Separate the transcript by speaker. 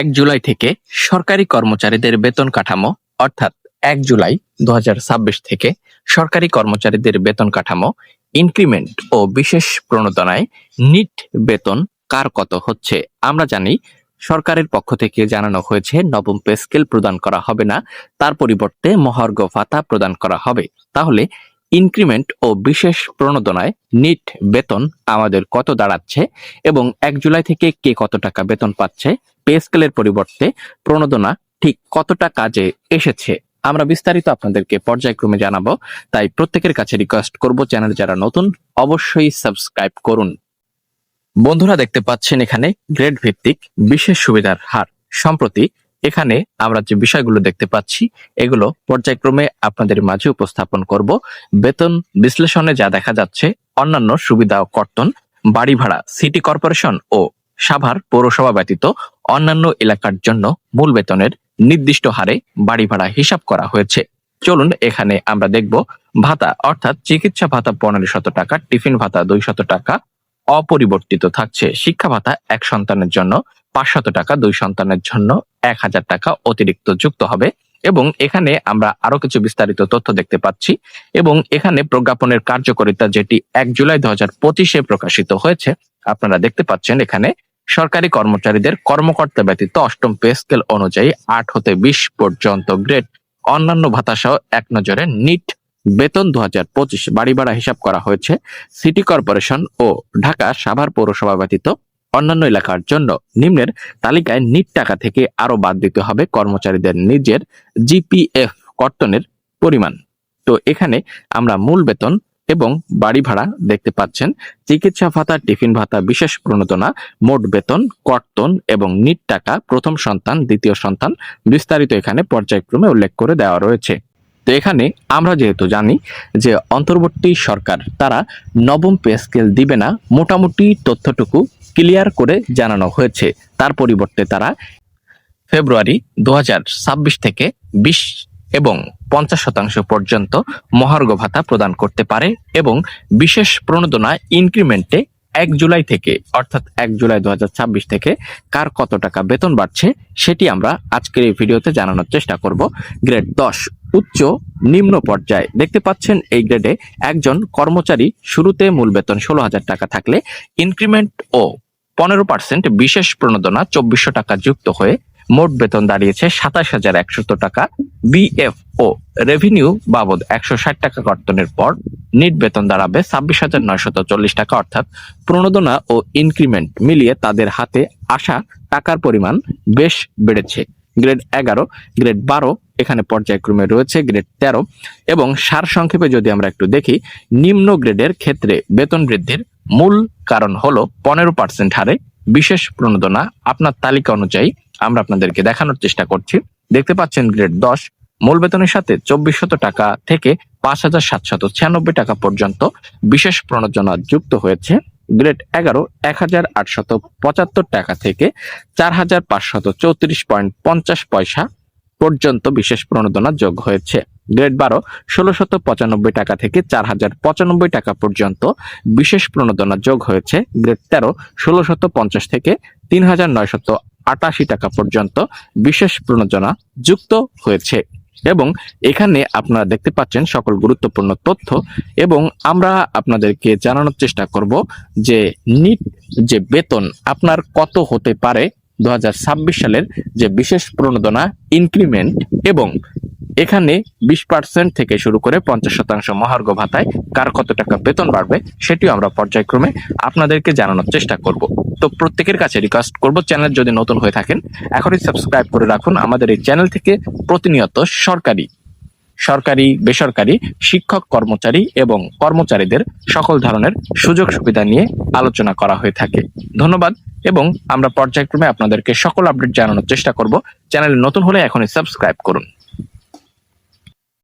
Speaker 1: এক জুলাই থেকে সরকারি কর্মচারীদের বেতন কাঠামো, অর্থাৎ এক জুলাই দুহাজার ছাব্বিশ থেকে সরকারি কর্মচারীদের বেতন কাঠামো, ইনক্রিমেন্ট ও বিশেষ প্রণোদনায় নিট বেতন কার কত হচ্ছে, আমরা জানি। সরকারের পক্ষ থেকে জানানো হয়েছে, নবম পে স্কেল প্রদান করা হবে না, তার পরিবর্তে মহার্ঘ ভাতা প্রদান করা হবে। তাহলে ইনক্রিমেন্ট ও বিশেষ প্রণোদনায় নিট বেতন আমাদের কত দাঁড়াচ্ছে এবং এক জুলাই থেকে কে কত টাকা বেতন পাচ্ছে, পে স্কেলের পরিবর্তে প্রণোদনা ঠিক কতটা কাজে এসেছে, আমরা বিস্তারিত আপনাদেরকে পর্যায়ক্রমে জানাব। তাই প্রত্যেকের কাছে রিকোয়েস্ট করব, চ্যানেল যারা নতুন, অবশ্যই সাবস্ক্রাইব করুন। বন্ধুরা দেখতে পাচ্ছেন এখানে গ্রেড ভিত্তিক বিশেষ সুবিধার হার। সম্প্রতি এখানে আমরা যে বিষয়গুলো দেখতে পাচ্ছি, এগুলো পর্যায়ক্রমে আপনাদের মাঝে উপস্থাপন করব। বেতন বিশ্লেষণে যা দেখা যাচ্ছে, অন্যান্য সুবিধা ও কর্তন, বাড়ি ভাড়া, সিটি কর্পোরেশন ও সাভার পৌরসভা ব্যতীত অন্যান্য এলাকার জন্য মূল বেতনের নির্দিষ্ট হারে বাড়ি ভাড়া হিসাব করা হয়েছে। চলুন এখানে আমরা দেখব, ভাতা অর্থাৎ চিকিৎসা ভাতা পনেরো শত টাকা, টিফিন ভাতা দুই শত টাকা, অপরিবর্তিত থাকছে শিক্ষা ভাতা এক সন্তানের জন্য পাঁচশত টাকা দুই সন্তানের জন্য এক হাজার টাকা অতিরিক্ত যুক্ত হবে। এবং এখানে আমরা আরও কিছু বিস্তারিত তথ্য দেখতে পাচ্ছি। এবং এখানে প্রজ্ঞাপনের কার্যকারিতা যেটি এক জুলাই দু হাজার পঁচিশে প্রকাশিত হয়েছে, আপনারা দেখতে পাচ্ছেন এখানে সরকারি কর্মচারীদের কর্মকর্তা ব্যতীত অষ্টম পে স্কেল অনুযায়ী আট হতে বিশ পর্যন্ত গ্রেড, অন্যান্য ভাতা সহ এক নজরে নিট বেতন দু হাজার পঁচিশ বাড়ি ভাড়া হিসাব করা হয়েছে। সিটি কর্পোরেশন ও ঢাকা সাভার পৌরসভা ব্যতীত অন্যান্য এলাকার জন্য নিম্নের তালিকায় নিট টাকা থেকে আরও বাদ দিতে হবে কর্মচারীদের নিজের জিপিএফ কর্তনের পরিমাণ। তো এখানে আমরা মূল বেতন এবং বাড়ি ভাড়া দেখতে পাচ্ছেন। চিকিৎসা ভাতা, টিফিন ভাতা, বিশেষ প্রণোদনা, মোট বেতন, কর্তন এবং নিট টাকা, প্রথম সন্তান, দ্বিতীয় সন্তান বিস্তারিত এখানে পর্যায়ক্রমে উল্লেখ করে দেওয়া রয়েছে। তো এখানে আমরা যেহেতু জানি যে অন্তর্বর্তী সরকার তারা নবম পে স্কেল দিবে না, মোটামুটি তথ্যটুকু ক্লিয়ার করে জানানো হয়েছে। তার পরিবর্তে তারা ফেব্রুয়ারি দু হাজার ছাব্বিশ থেকে বিশ এবং পঞ্চাশ শতাংশ পর্যন্ত মহার্ঘ ভাতা প্রদান করতে পারে এবং বিশেষ প্রণোদনা ইনক্রিমেন্টে এক জুলাই থেকে, অর্থাৎ এক জুলাই দু হাজার ছাব্বিশ থেকে কার কত টাকা বেতন বাড়ছে সেটি আমরা আজকের এই ভিডিওতে জানানোর চেষ্টা করব। গ্রেড দশ, উচ্চ নিম্ন পর্যায়ে। দেখতে পাচ্ছেন এই গ্রেডে একজন কর্মচারী শুরুতে মূল বেতন ষোলো হাজার টাকা থাকলে ইনক্রিমেন্ট ও পনেরো পার্সেন্ট বিশেষ প্রণোদনা চব্বিশশো টাকা যুক্ত হয়ে মোট বেতন দাঁড়িয়েছে সাতাশ হাজার একশত টাকা। বিএফ ও রেভিনিউ বাবদ একশো ষাট টাকা কর্তনের পর নিট বেতন দাঁড়াবে ছাব্বিশ হাজার নয়শত চল্লিশ টাকা। অর্থাৎ প্রণোদনা ও ইনক্রিমেন্ট মিলিয়ে তাদের হাতে আসা টাকার পরিমাণ বেশ বেড়েছে। গ্রেড এগারো গ্রেড বারো এখানে পর্যায়ক্রমে রয়েছে গ্রেড তেরো এবং সার সংক্ষেপে যদি আমরা একটু দেখি, নিম্ন গ্রেডের ক্ষেত্রে বেতন বৃদ্ধির মূল কারণ হলো পনেরো পার্সেন্ট হারে বিশেষ প্রণোদনা আপনার তালিকা অনুযায়ী আমরা আপনাদেরকে দেখানোর চেষ্টা করছি। দেখতে পাচ্ছেন গ্রেড দশ, মূল বেতনের সাথে চব্বিশ শত টাকা থেকে পাঁচ হাজার সাতশত ছিয়ানব্বই টাকা পর্যন্ত বিশেষ প্রণোদনা যুক্ত হয়েছে। গ্রেড এগারো এক হাজার আটশত পঁচাত্তর টাকা থেকে চার হাজার পাঁচশত চৌত্রিশ পয়েন্ট পঞ্চাশ পয়সা পর্যন্ত বিশেষ প্রণোদনা যোগ হয়েছে। গ্রেড বারো ষোলোশত পঁচানব্বই টাকা থেকে চার হাজার পঁচানব্বই টাকা পর্যন্ত বিশেষ প্রণোদনা যোগ হয়েছে। গ্রেড তেরো ষোলোশত পঞ্চাশ থেকে তিন হাজার নয়শত আটাশি টাকা পর্যন্ত বিশেষ প্রণোদনা যুক্ত হয়েছে। এবং এখানে আপনারা দেখতে পাচ্ছেন সকল গুরুত্বপূর্ণ তথ্য এবং আমরা আপনাদেরকে জানানোর চেষ্টা করব যে নিট যে বেতন আপনার কত হতে পারে? দু হাজার ছাব্বিশ সালের যে বিশেষ প্রণোদনা ইনক্রিমেন্ট এবং এখানে বিশ পার্সেন্ট থেকে শুরু করে পঞ্চাশ শতাংশ মহার্ঘ ভাতায় কার কত টাকা বেতন বাড়বে সেটিও আমরা পর্যায়ক্রমে আপনাদেরকে জানানোর চেষ্টা করব। তো প্রত্যেকের কাছে রিকোয়েস্ট করব, চ্যানেল যদি নতুন হয়ে থাকেন, এখনই সাবস্ক্রাইব করে রাখুন। আমাদের এই চ্যানেল থেকে প্রতিনিয়ত সরকারি সরকারি, বেসরকারি শিক্ষক কর্মচারী এবং কর্মচারীদের সকল ধরনের সুযোগ সুবিধা নিয়ে আলোচনা করা হয়ে থাকে। ধন্যবাদ এবং আমরা পর্যায়ক্রমে আপনাদেরকে সকল আপডেট জানানোর চেষ্টা করব। চ্যানেলে নতুন হলে এখনই সাবস্ক্রাইব করুন।